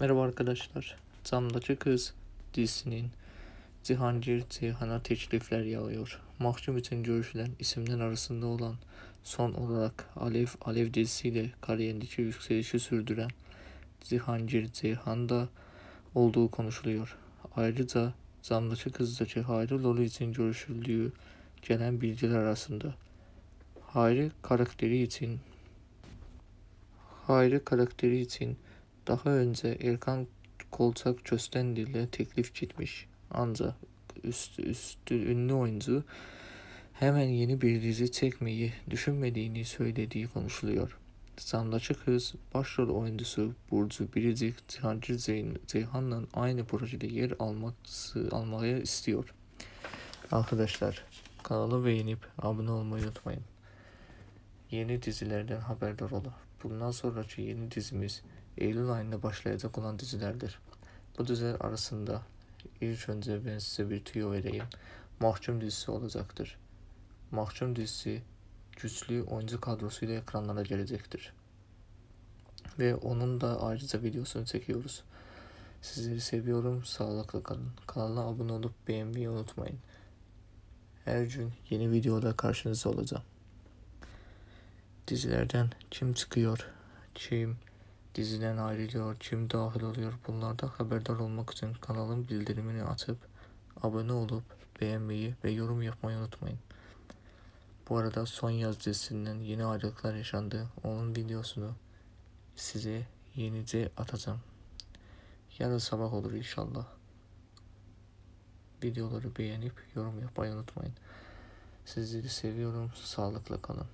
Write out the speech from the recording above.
Merhaba arkadaşlar. Camdaki Kız dizisinin Cihangir Ceyhan'a teklifler yağıyor. Mahkum için görüşülen isimler arasında olan son olarak Alev Alev dizisiyle kariyerindeki yükselişi sürdüren Cihangir Ceyhan'da olduğu konuşuluyor. Ayrıca Camdaki Kız'daki Hayri rolü için görüşüldüğü gelen bilgiler arasında. Hayri karakteri için Hayri karakteri için daha önce Erkan Kolçak Köstendi ile teklif gitmiş. Ancak üstü, üstü ünlü oyuncu hemen yeni bir dizi çekmeyi düşünmediğini söylediği konuşuluyor. Zamdaki Kız başrol oyuncusu Burcu Biricik Cihangir Ceyhan'la aynı projede yer alması, almaya istiyor. Arkadaşlar kanalı beğenip abone olmayı unutmayın. Yeni dizilerden haberdar olun. Bundan sonraki yeni dizimiz Eylül ayında başlayacak olan dizilerdir. Bu diziler arasında ilk önce ben size bir tüyo vereyim. Mahkum dizisi olacaktır. Mahkum dizisi güçlü oyuncu kadrosuyla ekranlara gelecektir. Ve onun da ayrıca videosunu çekiyoruz. Sizleri seviyorum. Sağlıklı kalın. Kanala abone olup beğenmeyi unutmayın. Her gün yeni videoda karşınızda olacağım. Dizilerden kim çıkıyor, kim diziden ayrılıyor, kim dahil oluyor bunlardan haberdar olmak için kanalın bildirimini açıp abone olup beğenmeyi ve yorum yapmayı unutmayın. Bu arada Son Yaz dizisinden yeni ayrılıklar yaşandı. Onun videosunu size yenice atacağım. Yarın sabah olur inşallah. Videoları beğenip yorum yapmayı unutmayın. Sizleri seviyorum. Sağlıkla kalın.